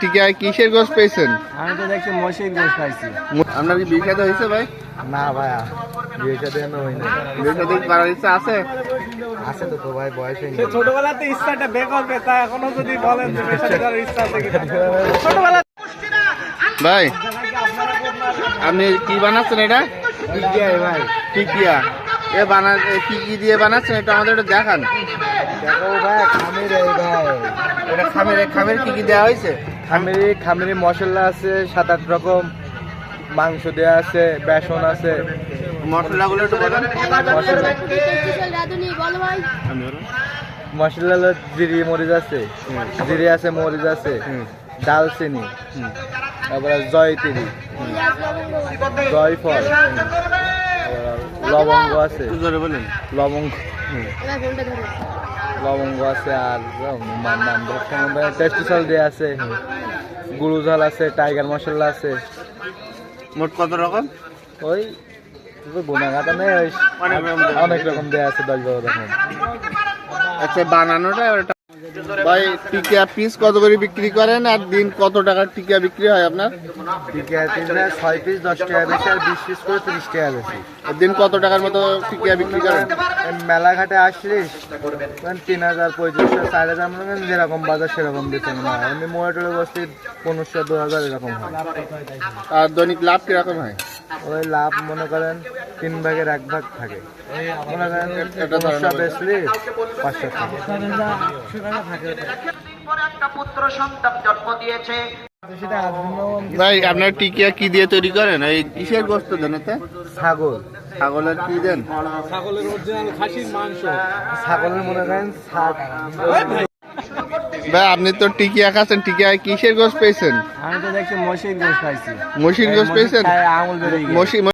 টিকায় কিসের গোস পেয়েছেন? আমি তো দেখছি মশির গোস পাইছি। আপনার কি বিয়ে শাদী হয়েছে ভাই? না ভাইয়া বিয়ে সাথে বিয়ে শাদী করার ইচ্ছা আছে? আছে তো তো ভাই বয়স হয়নি। ছোটবেলাতে ইচ্ছাটা এখনও যদি বলেন যে বেশি করার ইচ্ছা আছে কিনা। ছোটবেলা ভাই আপনি কি বানাচ্ছেন এটা? টিকিয়াই ভাই। টিকিয়া। এ বানা কি কি দিয়ে বানাচ্ছেন এটা আমাদের একটু দেখান। দেখো ভাই খামির এই ভাই। এটা খামের খামের কি কি দেওয়া হয়েছে? খামিরি খামিরি মশলা আছে সাত আট রকম। মাংস দেওয়া আছে বেসন আছে। মশলাগুলো একটু বলেন। মশলা হলো জিরি মরিচ আছে। জিরি আছে মরিচ আছে। ডালচিনি। তারপরে জয়তিরি। জয়ফল। লবঙ্গ আছে। একটু জোরে বলেন। লবঙ্গ। ধরো লবঙ্গ আছে আর টেস্টি সল দিয়ে আছে। গুরু ঝাল আছে টাইগার মশলা আছে। মোট কত রকম? ওই বোনাঘাটা নেই অনেক রকম। দেওয়া আছে দশ বারো রকম। আচ্ছা বানানোটা ভাই টিকিয়া পিস কত করে বিক্রি করেন? আর দিন কত টাকার টিকিয়া বিক্রি হয় আপনার? টিকিয়া ছয় পিস দশ টাকা বেশি আর বিশ পিস করে তিরিশ টাকা বেশি। দিন কত টাকার মতো টিকিয়া বিক্রি করেন? মেলাঘাটে আসলিস তিন হাজার পঁয়ত্রিশশো চার হাজার মনে যেরকম বাজার সেরকম বেতন না এমনি মোয়া টোলে বসতে পনেরোশো দু হাজার এরকম হয়। আর দৈনিক লাভ কীরকম হয়? ওই লাভ মনে করেন তিন ভাগের এক ভাগ থাকে। করেন এটা ধরেন পনেরোশো বেচলি পাঁচশো থাকে। পরে একটা পুত্র সন্তান জন্ম দিয়েছে। ভাই আপনার টিকিয়া কি দিয়ে তৈরি করেন? এই কিসের গোস্ত দেন এতে ছাগল। ছাগলের কি দেন? ছাগলের অরিজিনাল খাসির মাংস। ছাগলের মনে করেন ভাই আপনি তো টিকিয়া খাচ্ছেন। টিকিয়া কিসের গোস পেয়েছেন? আমি তো দেখছি মশির গোস পাইছি মসির গোস্ত পেয়েছেন? আঙুল বেরিয়ে